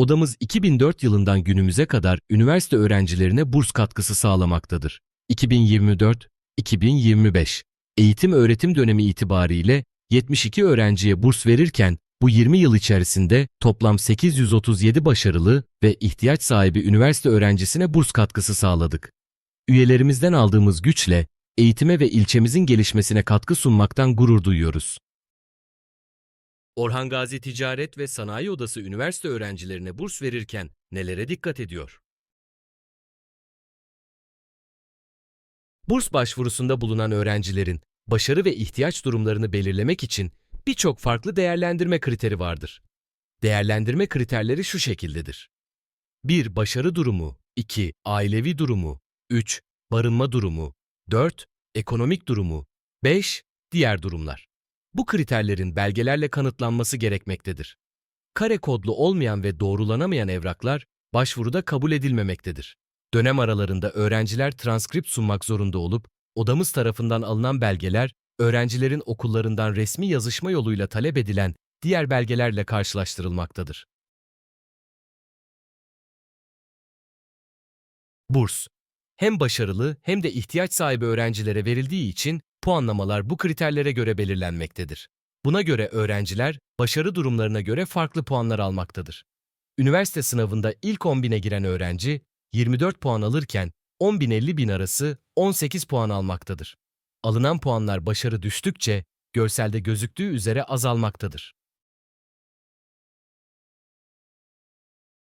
Odamız 2004 yılından günümüze kadar üniversite öğrencilerine burs katkısı sağlamaktadır. 2024-2025 eğitim öğretim dönemi itibariyle 72 öğrenciye burs verirken bu 20 yıl içerisinde toplam 837 başarılı ve ihtiyaç sahibi üniversite öğrencisine burs katkısı sağladık. Üyelerimizden aldığımız güçle eğitime ve ilçemizin gelişmesine katkı sunmaktan gurur duyuyoruz. Orhan Gazi Ticaret ve Sanayi Odası üniversite öğrencilerine burs verirken nelere dikkat ediyor? Burs başvurusunda bulunan öğrencilerin başarı ve ihtiyaç durumlarını belirlemek için birçok farklı değerlendirme kriteri vardır. Değerlendirme kriterleri şu şekildedir. 1. Başarı durumu 2. Ailevi durumu 3. Barınma durumu 4. Ekonomik durumu 5. Diğer durumlar. Bu kriterlerin belgelerle kanıtlanması gerekmektedir. Kare kodlu olmayan ve doğrulanamayan evraklar başvuruda kabul edilmemektedir. Dönem aralarında öğrenciler transkript sunmak zorunda olup, odamız tarafından alınan belgeler, öğrencilerin okullarından resmi yazışma yoluyla talep edilen diğer belgelerle karşılaştırılmaktadır. Burs Hem başarılı hem de ihtiyaç sahibi öğrencilere verildiği için puanlamalar bu kriterlere göre belirlenmektedir. Buna göre öğrenciler başarı durumlarına göre farklı puanlar almaktadır. Üniversite sınavında ilk 10.000'e giren öğrenci 24 puan alırken 10.050 bin arası 18 puan almaktadır. Alınan puanlar başarı düştükçe görselde gözüktüğü üzere azalmaktadır.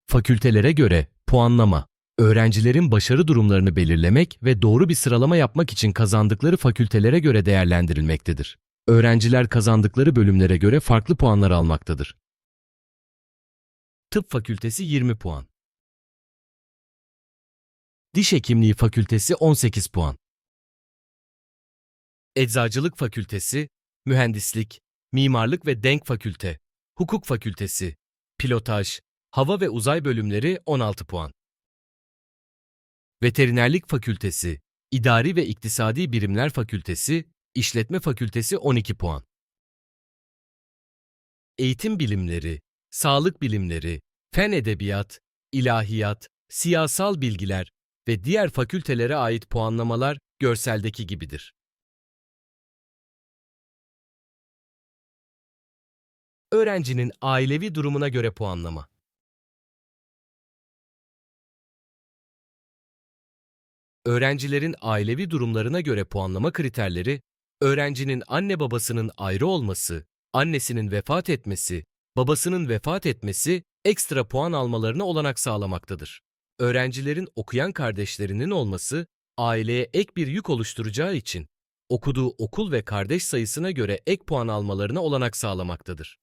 Fakültelere göre puanlama, öğrencilerin başarı durumlarını belirlemek ve doğru bir sıralama yapmak için kazandıkları fakültelere göre değerlendirilmektedir. Öğrenciler kazandıkları bölümlere göre farklı puanlar almaktadır. Tıp Fakültesi 20 puan. Diş Hekimliği Fakültesi 18 puan. Eczacılık Fakültesi, Mühendislik, Mimarlık ve Denk Fakülte, Hukuk Fakültesi, Pilotaj, Hava ve Uzay bölümleri 16 puan. Veterinerlik Fakültesi, İdari ve İktisadi Birimler Fakültesi, İşletme Fakültesi 12 puan. Eğitim Bilimleri, Sağlık Bilimleri, Fen Edebiyat, İlahiyat, Siyasal Bilgiler ve diğer fakültelere ait puanlamalar görseldeki gibidir. Öğrencinin ailevi durumuna göre puanlama. Öğrencilerin ailevi durumlarına göre puanlama kriterleri, öğrencinin anne babasının ayrı olması, annesinin vefat etmesi, babasının vefat etmesi ekstra puan almalarına olanak sağlamaktadır. Öğrencilerin okuyan kardeşlerinin olması, aileye ek bir yük oluşturacağı için okuduğu okul ve kardeş sayısına göre ek puan almalarına olanak sağlamaktadır.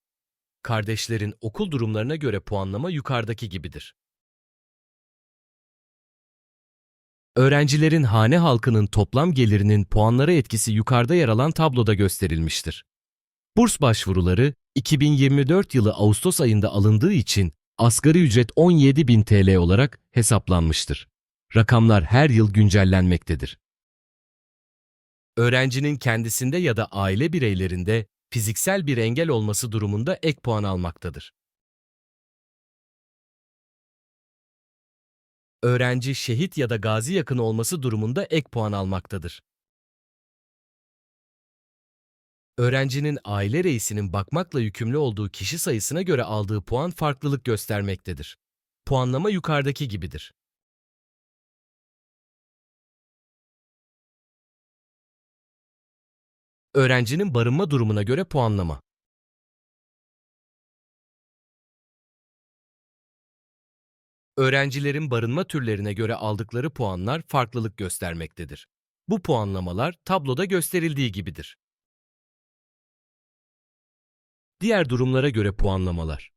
Kardeşlerin okul durumlarına göre puanlama yukarıdaki gibidir. Öğrencilerin hane halkının toplam gelirinin puanlara etkisi yukarıda yer alan tabloda gösterilmiştir. Burs başvuruları 2024 yılı Ağustos ayında alındığı için asgari ücret 17.000 TL olarak hesaplanmıştır. Rakamlar her yıl güncellenmektedir. Öğrencinin kendisinde ya da aile bireylerinde fiziksel bir engel olması durumunda ek puan almaktadır. Öğrenci şehit ya da gazi yakını olması durumunda ek puan almaktadır. Öğrencinin aile reisinin bakmakla yükümlü olduğu kişi sayısına göre aldığı puan farklılık göstermektedir. Puanlama yukarıdaki gibidir. Öğrencinin barınma durumuna göre puanlama. Öğrencilerin barınma türlerine göre aldıkları puanlar farklılık göstermektedir. Bu puanlamalar tabloda gösterildiği gibidir. Diğer durumlara göre puanlamalar.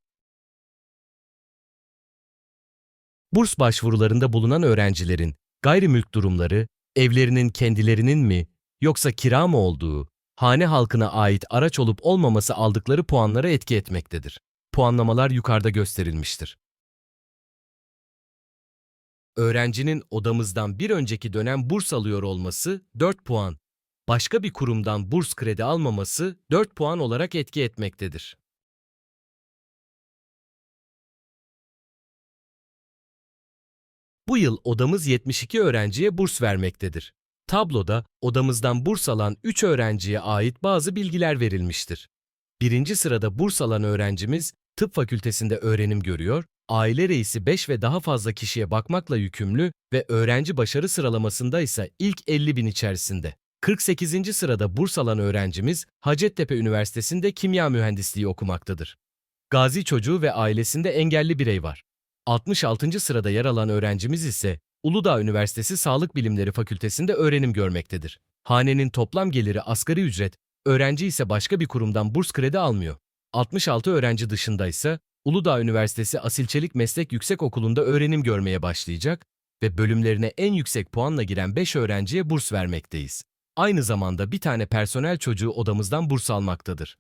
Burs başvurularında bulunan öğrencilerin gayrimülk durumları, evlerinin kendilerinin mi yoksa kira mı olduğu, hane halkına ait araç olup olmaması aldıkları puanlara etki etmektedir. Puanlamalar yukarıda gösterilmiştir. Öğrencinin odamızdan bir önceki dönem burs alıyor olması 4 puan, başka bir kurumdan burs kredi almaması 4 puan olarak etki etmektedir. Bu yıl odamız 72 öğrenciye burs vermektedir. Tabloda odamızdan burs alan 3 öğrenciye ait bazı bilgiler verilmiştir. Birinci sırada burs alan öğrencimiz tıp fakültesinde öğrenim görüyor, aile reisi 5 ve daha fazla kişiye bakmakla yükümlü ve öğrenci başarı sıralamasında ise ilk 50 bin içerisinde. 48. sırada burs alan öğrencimiz Hacettepe Üniversitesi'nde kimya mühendisliği okumaktadır. Gazi çocuğu ve ailesinde engelli birey var. 66. sırada yer alan öğrencimiz ise Uludağ Üniversitesi Sağlık Bilimleri Fakültesinde öğrenim görmektedir. Hanenin toplam geliri asgari ücret, öğrenci ise başka bir kurumdan burs kredi almıyor. 66 öğrenci dışında ise Uludağ Üniversitesi Asilçelik Meslek Yüksekokulu'nda öğrenim görmeye başlayacak ve bölümlerine en yüksek puanla giren 5 öğrenciye burs vermekteyiz. Aynı zamanda bir tane personel çocuğu odamızdan burs almaktadır.